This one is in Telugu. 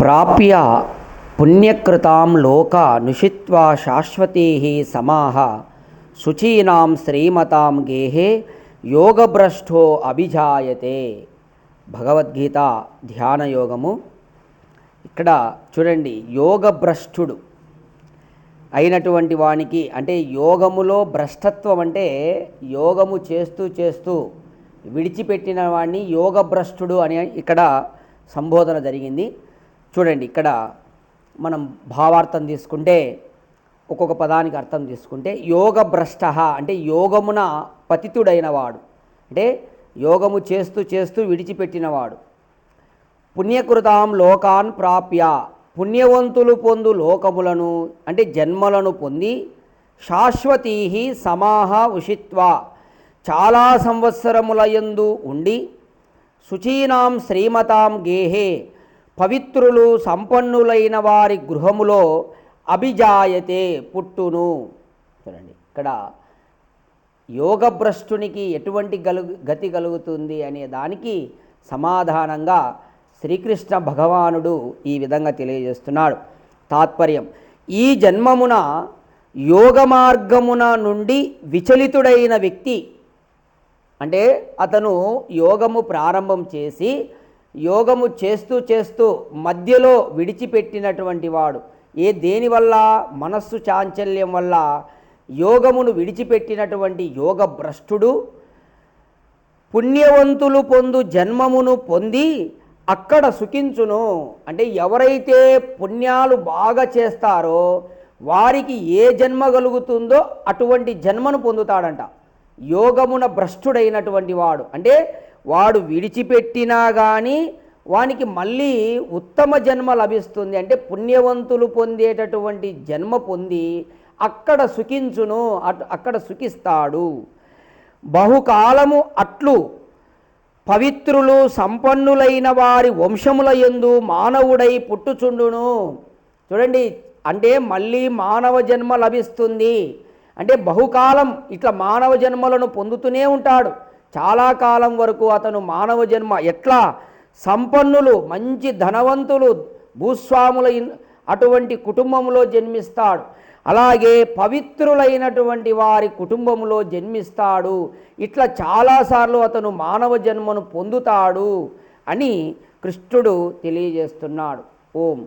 ప్రాప్య పుణ్యకృతాం లోక నుషిత్వా శాశ్వతీ సమాహ శుచీనాం శ్రీమతాం గేహే యోగభ్రష్టో అభిజాయతే. భగవద్గీత ధ్యాన యోగము. ఇక్కడ చూడండి యోగభ్రష్టుడు అయినటువంటి వానికి అంటే యోగములో భ్రష్టత్వం అంటే యోగము చేస్తూ చేస్తూ విడిచిపెట్టిన వాడిని యోగభ్రష్టుడు అని ఇక్కడ సంబోధన జరిగింది. చూడండి ఇక్కడ మనం భావార్థం తీసుకుంటే ఒక్కొక్క పదానికి అర్థం తీసుకుంటే యోగ భ్రష్ట అంటే యోగమున పతితుడైన వాడు అంటే యోగము చేస్తూ చేస్తూ విడిచిపెట్టినవాడు. పుణ్యకృతాం లోకాన్ ప్రాప్య పుణ్యవంతులు పొందు లోకములను అంటే జన్మలను పొంది శాశ్వతీ సమాహ ఉషిత్వ చాలా సంవత్సరముల యందు ఉండి శుచీనాం శ్రీమతాం గేహే పవిత్రులు సంపన్నులైన వారి గృహములో అభిజాయతే పుట్టును. చూడండి ఇక్కడ యోగభ్రష్టునికి ఎటువంటి గలుగు గతి కలుగుతుంది అనే దానికి సమాధానంగా శ్రీకృష్ణ భగవానుడు ఈ విధంగా తెలియజేస్తున్నాడు. తాత్పర్యం ఈ జన్మమున యోగ మార్గమున నుండి విచలితుడైన వ్యక్తి అంటే అతను యోగము ప్రారంభం చేసి యోగము చేస్తూ చేస్తూ మధ్యలో విడిచిపెట్టినటువంటి వాడు. ఏ దేనివల్ల మనస్సు చాంచల్యం వల్ల. యోగమును విడిచిపెట్టినటువంటి యోగ భ్రష్టుడు పుణ్యవంతులు పొందు జన్మమును పొంది అక్కడ సుఖించును. అంటే ఎవరైతే పుణ్యాలు బాగా చేస్తారో వారికి ఏ జన్మ కలుగుతుందో అటువంటి జన్మను పొందుతాడంట. యోగమున భ్రష్టుడైనటువంటి వాడు. అంటే వాడు విడిచిపెట్టినా కానీ వానికి మళ్ళీ ఉత్తమ జన్మ లభిస్తుంది. అంటే పుణ్యవంతులు పొందేటటువంటి జన్మ పొంది అక్కడ సుఖించును అట్ అక్కడ సుఖిస్తాడు. బహుకాలము అట్లు పవిత్రులు సంపన్నులైన వారి వంశముల యందు మానవుడై పుట్టుచుండును. చూడండి అంటే మళ్ళీ మానవ జన్మ లభిస్తుంది. అంటే బహుకాలం ఇట్లా మానవ జన్మలను పొందుతూనే ఉంటాడు. చాలా కాలం వరకు అతను మానవ జన్మ ఎట్లా? సంపన్నులు మంచి ధనవంతులు భూస్వాముల అటువంటి కుటుంబంలో జన్మిస్తాడు. అలాగే పవిత్రులైనటువంటి వారి కుటుంబంలో జన్మిస్తాడు. ఇట్లా చాలాసార్లు అతను మానవ జన్మను పొందుతాడు అని కృష్ణుడు తెలియజేస్తున్నాడు. ఓం.